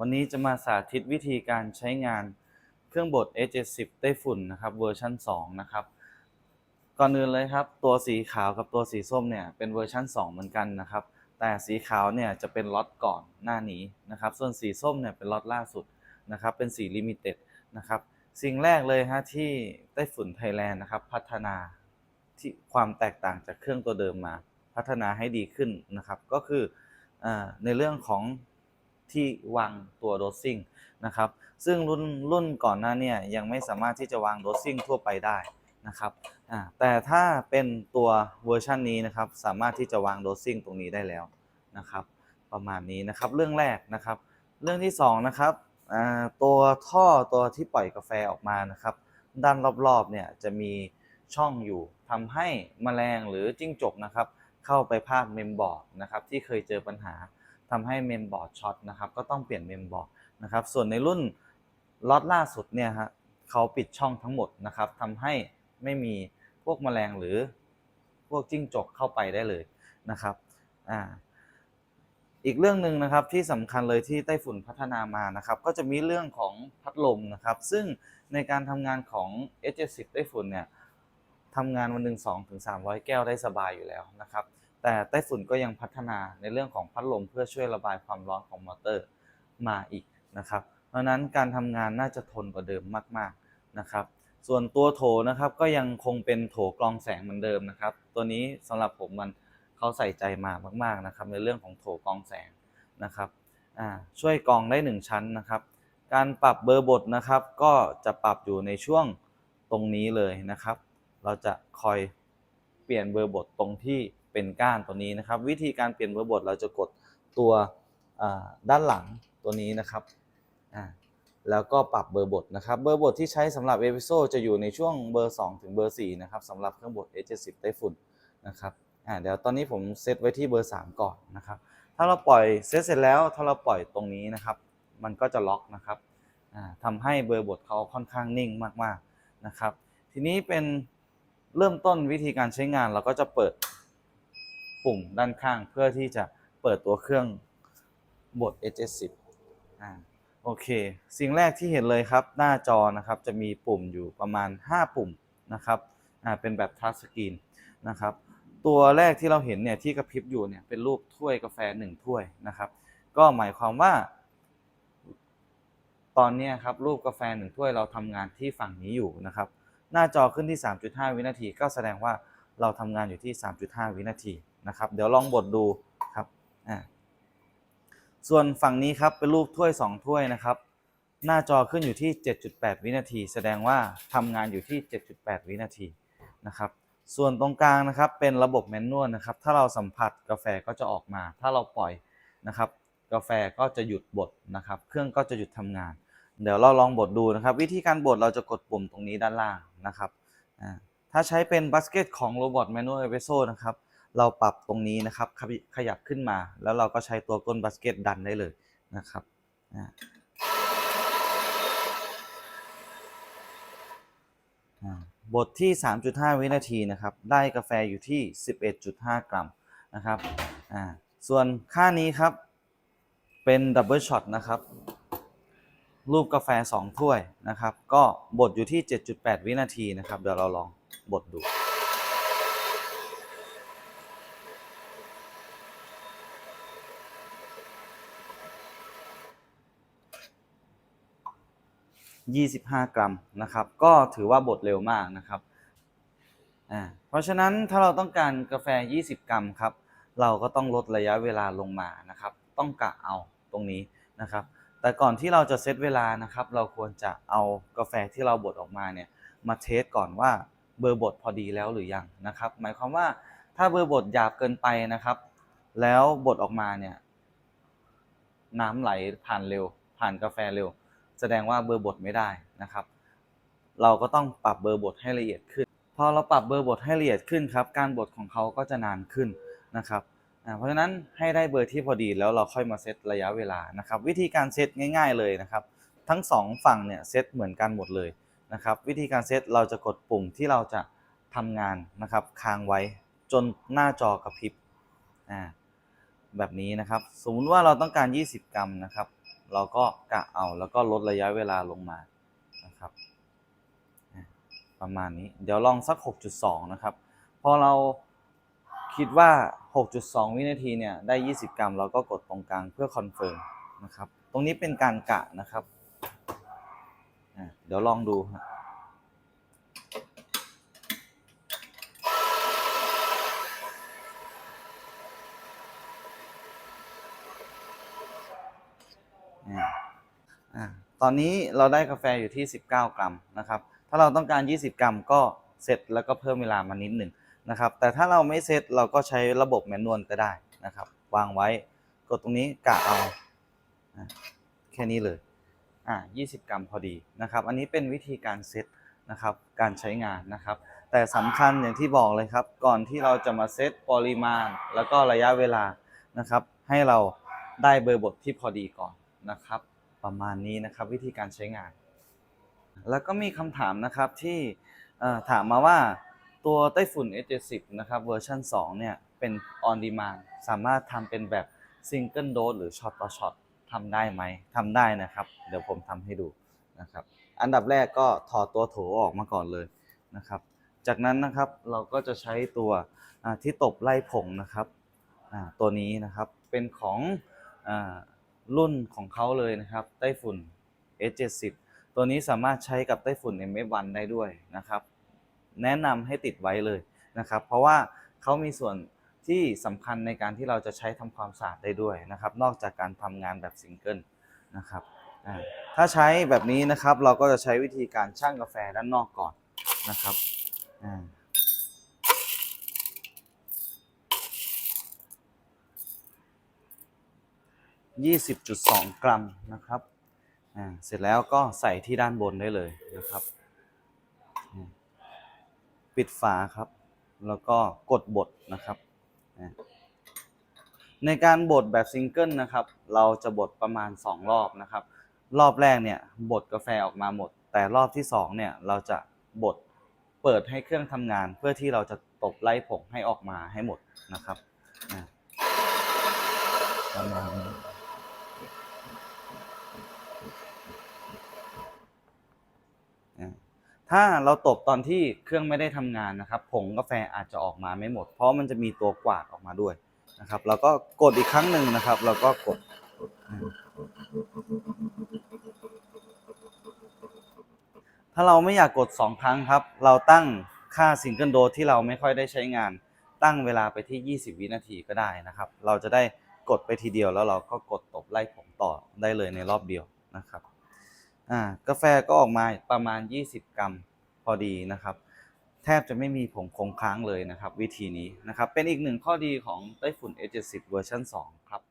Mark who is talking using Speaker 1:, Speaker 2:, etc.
Speaker 1: วันนี้จะมาสาธิตวิธีการใช้งานเครื่องบด A70 ไต้ฝุ่นนะครับเวอร์ชัน2นะครับ ก่อนอื่นเลยครับ ตัวสีขาวกับตัวสีส้มเนี่ยเป็นเวอร์ชัน2 เหมือนกันนะครับ แต่สีขาวเนี่ยจะเป็นล็อตก่อนหน้านี้นะครับ ส่วนสีส้มเนี่ยเป็นล็อตล่าสุดนะครับ เป็นสีลิมิเต็ดนะครับ สิ่งแรกเลยฮะที่ไต้ฝุ่นไทยแลนด์นะครับ พัฒนาที่ความแตกต่างจากเครื่องตัวเดิมมา พัฒนาให้ดีขึ้นนะครับ ก็คืออในเรื่องของ ที่วางตัวโดสซิ่งนะครับ ซึ่งรุ่นรุ่นก่อนหน้าเนี่ยยังไม่สามารถที่จะวางโดสซิ่งทั่วไปได้นะครับแต่ถ้าเป็นตัวเวอร์ชันนี้นะครับ สามารถที่จะวางโดสซิ่งตรงนี้ได้แล้วนะครับ ประมาณนี้นะครับเรื่องแรกนะครับ เรื่องที่สองนะครับตัวท่อตัวที่ปล่อยกาแฟออกมานะครับ ด้านรอบๆเนี่ยจะมีช่องอยู่ทำให้แมลงหรือจิ้งจกนะครับ เข้าไปภาคเมมบอร์ดนะครับที่เคยเจอปัญหา ทำให้เมมบอร์ดช็อตนะครับก็ต้องเปลี่ยนเมมบอร์ดนะครับส่วนในรุ่นล็อตล่าสุดเนี่ยฮะเขาปิดช่องทั้งหมดนะครับทำให้ไม่มีพวกแมลงหรือพวกจิ้งจกเข้าไปได้เลยนะครับอ่าอีกเรื่องหนึ่งนะครับที่สำคัญเลยที่ไต้ฝุ่นพัฒนามานะครับก็จะมีเรื่องของพัดลมนะครับซึ่งในการทำงานของ S70 ไต้ฝุ่นเนี่ยทำงานวันหนึ่ง2ถึง300 แก้วได้สบายอยู่แล้วนะครับ แต่ไต้ฝุ่นก็ยังพัฒนาในเรื่องของพัดลมเพื่อช่วยระบายความร้อนของมอเตอร์มาอีกนะครับ เพราะนั้นการทำงานน่าจะทนกว่าเดิมมากๆนะครับ ส่วนตัวโถนะครับก็ยังคงเป็นโถกรองแสงเหมือนเดิมนะครับ ตัวนี้สำหรับผมมันเขาใส่ใจมามากๆนะครับในเรื่องของโถกรองแสงนะครับช่วยกรองได้ 1 ชั้นนะครับ การปรับเบอร์บทนะครับ ก็จะปรับอยู่ในช่วงตรงนี้เลยนะครับ เราจะคอยเปลี่ยนเบอร์บทตรงที่ เป็นก้านตัวนี้นะครับ วิธีการเปลี่ยนเบอร์บทเราจะกดตัวด้านหลังตัวนี้นะครับแล้วก็ปรับเบอร์บทนะครับเบอร์บทที่ใช้สำหรับเอพิโซจะอยู่ในช่วงเบอร์ 2 ถึงเบอร์ 4 นะครับสำหรับเครื่องบด A70 ไต้ฝุ่นนะครับเดี๋ยวตอนนี้ผมเซตไว้ที่เบอร์ 3 ก่อนนะครับถ้าเราปล่อยเซตเสร็จแล้วถ้าเราปล่อยตรงนี้นะครับมันก็จะล็อกนะครับอ่าทำให้เบอร์บทเขาค่อนข้างนิ่งมากๆนะครับทีนี้เป็นเริ่มต้นวิธีการใช้งานเราก็จะเปิด ปุ่มด้านข้างเพื่อที่จะเปิดตัวเครื่องบด S70 อ่าโอเค สิ่งแรกที่เห็นเลยครับ หน้าจอนะครับจะมีปุ่มอยู่ประมาณ 5 ปุ่มนะครับอ่าเป็นแบบทัชสกรีนนะครับ ตัวแรกที่เราเห็นเนี่ยที่กระพริบอยู่เนี่ยเป็นรูปถ้วยกาแฟหนึ่งถ้วยนะครับ ก็หมายความว่า ตอนนี้ครับรูปกาแฟหนึ่งถ้วยเราทำงานที่ฝั่งนี้อยู่นะครับ หน้าจอขึ้นที่ 3.5 วินาที ก็แสดงว่าเราทำงานอยู่ที่ 3.5 วินาที นะครับ เดี๋ยวลองบดดูครับอ่าส่วนฝั่งนี้ครับเป็นรูปถ้วย 2 ถ้วยนะครับ หน้าจอขึ้นอยู่ที่ 7.8 วินาที แสดงว่าทำงานอยู่ที่ 7.8 วินาทีนะครับ ส่วนตรงกลางนะครับเป็นระบบแมนนวลนะครับ ถ้าเราสัมผัสกาแฟก็จะออกมา ถ้าเราปล่อยนะครับ กาแฟก็จะหยุดบดนะครับ เครื่องก็จะหยุดทำงาน เดี๋ยวเราลองบดดูนะครับ วิธีการบดเราจะกดปุ่มตรงนี้ด้านล่างนะครับ ถ้าใช้เป็นบัสเกตของ Robot Manual Espresso นะครับ เราปรับตรงนี้นะครับขยับขึ้นมา แล้วเราก็ใช้ตัวก้นบัสเกตดันได้เลยนะครับบดที่ 3.5 วินาทีนะครับ ได้กาแฟอยู่ที่ 11.5 กรัมนะครับส่วนค่านี้ครับ เป็นดับเบิลช็อตนะครับ รูปกาแฟ 2 ถ้วยนะครับ ก็บดอยู่ที่ 7.8 วินาทีนะครับ เดี๋ยวเราลองบดดู 25 กรัมนะครับ ก็ถือว่าบดเร็วมากนะครับอ่าเพราะฉะนั้นถ้าเราต้องการกาแฟ 20 กรัมครับ เราก็ต้องลดระยะเวลาลงมานะครับ ต้องกะเอาตรงนี้นะครับ แต่ก่อนที่เราจะเซตเวลานะครับ เราควรจะเอากาแฟที่เราบดออกมาเนี่ยมาเทสก่อนว่าเบอร์บดพอดีแล้วหรือยังนะครับ หมายความว่าถ้าเบอร์บดหยาบเกินไปนะครับ แล้วบดออกมาเนี่ยน้ำไหลผ่านเร็ว ผ่านกาแฟเร็ว แสดงว่าเบอร์บดไม่ได้นะครับ เราก็ต้องปรับเบอร์บดให้ละเอียดขึ้นพอเราปรับเบอร์บดให้ละเอียดขึ้นครับการบดของเขาก็จะนานขึ้นนะครับเพราะฉะนั้นให้ได้เบอร์ที่พอดีแล้วเราค่อยมาเซตระยะเวลานะครับ วิธีการเซตง่าย ๆเลยนะครับ ทั้งสองฝั่งเนี่ยเซตเหมือนกันหมดเลยนะครับวิธีการเซตเราจะกดปุ่มที่เราจะทำงานนะครับค้างไว้จนหน้าจอกระพริบแบบนี้นะครับ สมมุติว่าเราต้องการ 20 กรัมนะครับ เราก็กะเอาแล้วก็ลดระยะเวลาลงมานะครับ ประมาณนี้เดี๋ยวลองสัก 6.2 นะครับ พอเราคิดว่า 6.2 วินาทีเนี่ยได้ 20 กรัม เราก็กดตรงกลางเพื่อคอนเฟิร์มนะครับ ตรงนี้เป็นการกะนะครับ เดี๋ยวลองดูครับ ตอนนี้เราได้กาแฟอยู่ที่ 19 กรัมนะครับ ถ้าเราต้องการ 20 กรัมก็เซตแล้วก็เพิ่มเวลามานิดหนึ่งนะครับ แต่ถ้าเราไม่เซตเราก็ใช้ระบบแมนนวลก็ได้นะครับ วางไว้กดตรงนี้กะเอาแค่นี้เลยอ่า20 กรัมพอดีนะครับ อันนี้เป็นวิธีการเซตนะครับ การใช้งานนะครับ แต่สำคัญอย่างที่บอกเลยครับ ก่อนที่เราจะมาเซตปริมาณ แล้วก็ระยะเวลานะครับ ให้เราได้เบอร์บทที่พอดีก่อน นะครับ ประมาณนี้นะครับวิธีการใช้งาน แล้วก็มีคำถามนะครับที่ถามมาว่าตัวไต้ฝุ่น S70 นะครับเวอร์ชัน2เนี่ยเป็น on demand สามารถทำเป็นแบบ single dose หรือ shot ต่อ shot ทำได้ไหมทำได้นะครับ เดี๋ยวผมทำให้ดูนะครับ อันดับแรกก็ถอดตัวโถออกมาก่อนเลยนะครับ จากนั้นนะครับเราก็จะใช้ตัวที่ตบไล่ผงนะครับตัวนี้นะครับเป็นของ รุ่นของเขาเลยนะครับ ไต้ฝุ่น S70 ตัวนี้สามารถใช้กับไต้ฝุ่น MF1 ได้ด้วยนะครับ แนะนำให้ติดไว้เลยนะครับ เพราะว่าเขามีส่วนที่สำคัญในการที่เราจะใช้ทำความสะอาดได้ด้วยนะครับ นอกจากการทำงานแบบซิงเกิลนะครับถ้าใช้แบบนี้นะครับเราก็จะใช้วิธีการชั่งกาแฟด้านนอกก่อนนะครับอ่า 20.2 กรัมนะครับอ่าเสร็จแล้วก็ใส่ที่ด้านบนได้เลยนะครับ ปิดฝาครับ แล้วก็กดบดนะครับในการบดแบบซิงเกิลนะครับ เราจะบดประมาณ 2 รอบนะครับ รอบแรกเนี่ยบดกาแฟออกมาหมด แต่รอบที่2เนี่ยเราจะบดเปิดให้เครื่องทำงาน เพื่อที่เราจะตบไล่ผงให้ออกมาให้หมดนะครับประมาณนี้ อ่า ถ้าเราตบตอนที่เครื่องไม่ได้ทำงานนะครับ ผงกาแฟอาจจะออกมาไม่หมด เพราะมันจะมีตัวกวาดออกมาด้วยนะครับเราก็กดอีกครั้งหนึ่งนะครับเราก็กด ถ้าเราไม่อยากกด 2 ครั้งครับ เราตั้งค่าซิงเกิลโดที่เราไม่ค่อยได้ใช้งาน ตั้งเวลาไปที่ 20 วินาทีก็ได้นะครับ เราจะได้กดไปทีเดียวแล้วเราก็กดตบไล่ผงต่อได้เลยในรอบเดียวนะครับ อ่ากาแฟก็ออกมาประมาณ 20 กรัมพอดีนะครับ แทบจะไม่มีผงคงค้างเลยนะครับ วิธีนี้นะครับ เป็นอีกหนึ่งข้อดีของไต้ฝุ่น A70 เวอร์ชัน2ครับ